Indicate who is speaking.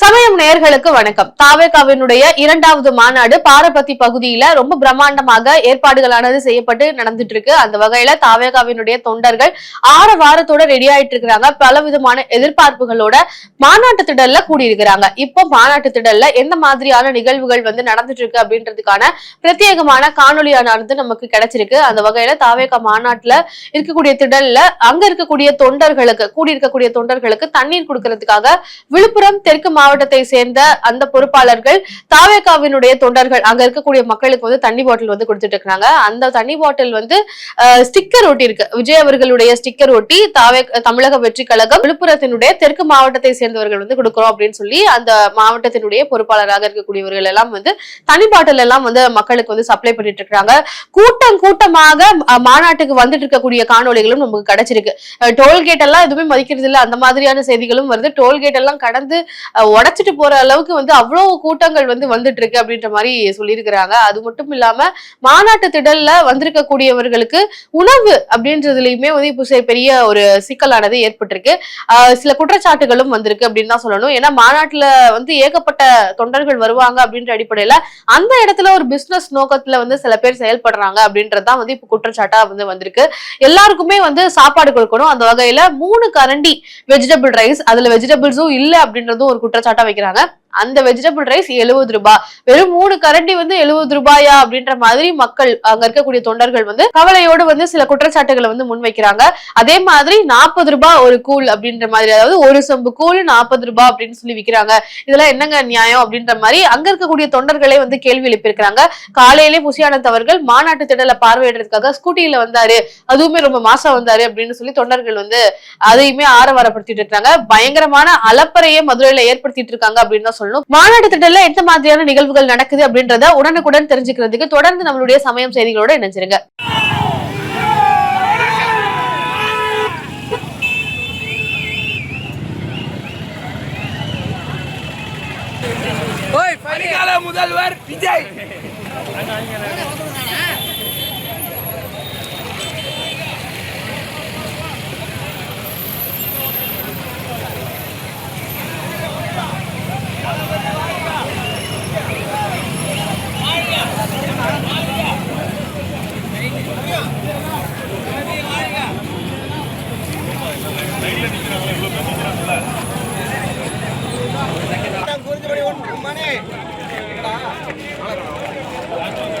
Speaker 1: சமயம் நேர்களுக்கு வணக்கம். தாவேகாவினுடைய இரண்டாவது மாநாடு பாரபத்தி பகுதியில ரொம்ப பிரம்மாண்டமாக ஏற்பாடுகளானது செய்யப்பட்டு நடந்துட்டு இருக்கு அந்த வகையில தாவேகாவினுடைய தொண்டர்கள் ஆற வாரத்தோட ரெடி ஆயிட்டு இருக்கிறாங்க பல விதமான எதிர்பார்ப்புகளோட மாநாட்டு திடல்ல கூடியிருக்கிறாங்க. இப்போ மாநாட்டு திடல்ல எந்த மாதிரியான நிகழ்வுகள் வந்து நடந்துட்டு இருக்கு அப்படின்றதுக்கான பிரத்யேகமான காணொலியானது நமக்கு கிடைச்சிருக்கு. அந்த வகையில தாவேகா மாநாட்டுல இருக்கக்கூடிய திடல்ல அங்க இருக்கக்கூடிய தொண்டர்களுக்கு கூடியிருக்கக்கூடிய தொண்டர்களுக்கு தண்ணீர் கொடுக்கறதுக்காக விழுப்புரம் தெற்கு மாவட்டத்தை சேர்ந்த அந்த பொறுப்பாளர்கள் தாவேகாவினுடைய தொண்டர்கள். அங்க இருக்கக்கூடிய மக்களுக்கு வந்து தண்ணி பாட்டில் வந்து கொடுத்துட்டு இருக்காங்க. அந்த தண்ணி பாட்டில் வந்து ஸ்டிக்கர் ஒட்டி இருக்கு. விஜய் அவர்களுடைய ஸ்டிக்கர் ஒட்டி தாவே தமிழக வெற்றி கழகம் விழுப்புரத்தினுடைய தெற்கு மாவட்டத்தை சேர்ந்தவர்கள் வந்து கொடுக்கிறோம் அப்படின்னு சொல்லி அந்த மாவட்டத்தினுடைய பொறுப்பாளராக இருக்கக்கூடியவர்கள் எல்லாம் வந்து தனி பாட்டில் எல்லாம் வந்து மக்களுக்கு வந்து சப்ளை பண்ணிட்டு இருக்காங்க. கூட்டம் கூட்டமாக மாநாட்டுக்கு வந்துட்டு இருக்கக்கூடிய காணொளிகளும் நமக்கு கிடைச்சிருக்கு. டோல்கேட் எல்லாம் எதுவுமே மதிக்கிறது இல்ல அந்த மாதிரியான செய்திகளும் வருது. டோல்கேட் எல்லாம் கடந்து உடைச்சிட்டு போற அளவுக்கு வந்து அவ்வளவு கூட்டங்கள் வந்து வந்துட்டு இருக்கு அப்படின்ற மாதிரி சொல்லியிருக்கிறாங்க. அது மட்டும் இல்லாம மாநாட்டு திடல்ல வந்திருக்கக்கூடியவர்களுக்கு உணவு அப்படின்றதுலயுமே வந்து இப்போ பெரிய ஒரு சிக்கலானது ஏற்பட்டிருக்கு. சில குற்றச்சாட்டுகளும் வந்திருக்கு அப்படின்னு தான் சொல்லணும். ஏன்னா மாநாட்டுல வந்து ஏகப்பட்ட தொண்டர்கள் வருவாங்க அப்படின்ற அடிப்படையில அந்த இடத்துல ஒரு பிசினஸ் நோக்கத்துல வந்து சில பேர் செயல்படுறாங்க அப்படின்றதுதான் வந்து இப்போ குற்றச்சாட்டா வந்து வந்திருக்கு. எல்லாருக்குமே வந்து சாப்பாடு கொடுக்கணும். அந்த வகையில மூணு கரண்டி வெஜிடபிள் ரைஸ் அதுல வெஜிடபிள்ஸும் இல்லை அப்படின்றதும் ஒரு குற்றச்சாட்டா வைக்கிறாங்க. அந்த வெஜிடபிள் ரைஸ் எழுபது ரூபாய் வெறும் மூணு கரண்டி வந்து எழுபது ரூபாயா அப்படின்ற மாதிரி மக்கள் அங்க இருக்கக்கூடிய தொண்டர்கள் வந்து கவலையோடு வந்து சில குற்றச்சாட்டுகளை வந்து முன்வைக்கிறாங்க. அதே மாதிரி நாற்பது ரூபாய் ஒரு கூழ் அப்படின்ற மாதிரி அதாவது ஒரு சொம்பு கூழ் நாற்பது ரூபாய் அப்படின்னு சொல்லி விக்கிறாங்க. இதெல்லாம் என்னங்க நியாயம் அப்படின்ற மாதிரி அங்க இருக்கக்கூடிய தொண்டர்களே வந்து கேள்வி எழுப்பியிருக்கிறாங்க. காலையிலே புசியானந்த் அவர்கள் மாநாட்டு திடலை பார்வையிடுறதுக்காக ஸ்கூட்டியில வந்தாரு. அதுவுமே ரொம்ப மாசம் வந்தாரு அப்படின்னு சொல்லி தொண்டர்கள் வந்து அதையுமே ஆரவாரப்படுத்திட்டு இருக்காங்க. பயங்கரமான அலப்பறையை மதுரையில ஏற்படுத்திட்டு இருக்காங்க அப்படின்னு சொல்லணும். மாநாட்டு திட்டத்துல எந்த மாதிரியான நிகழ்வுகள் நடக்குது அப்படின்றத உடனுக்குடன் தெரிஞ்சுக்கிறதுக்கு தொடர்ந்து நம்மளுடைய சமயம் செய்திகளோட இணைஞ்சிருங்க.
Speaker 2: முதல்வர் விஜய்.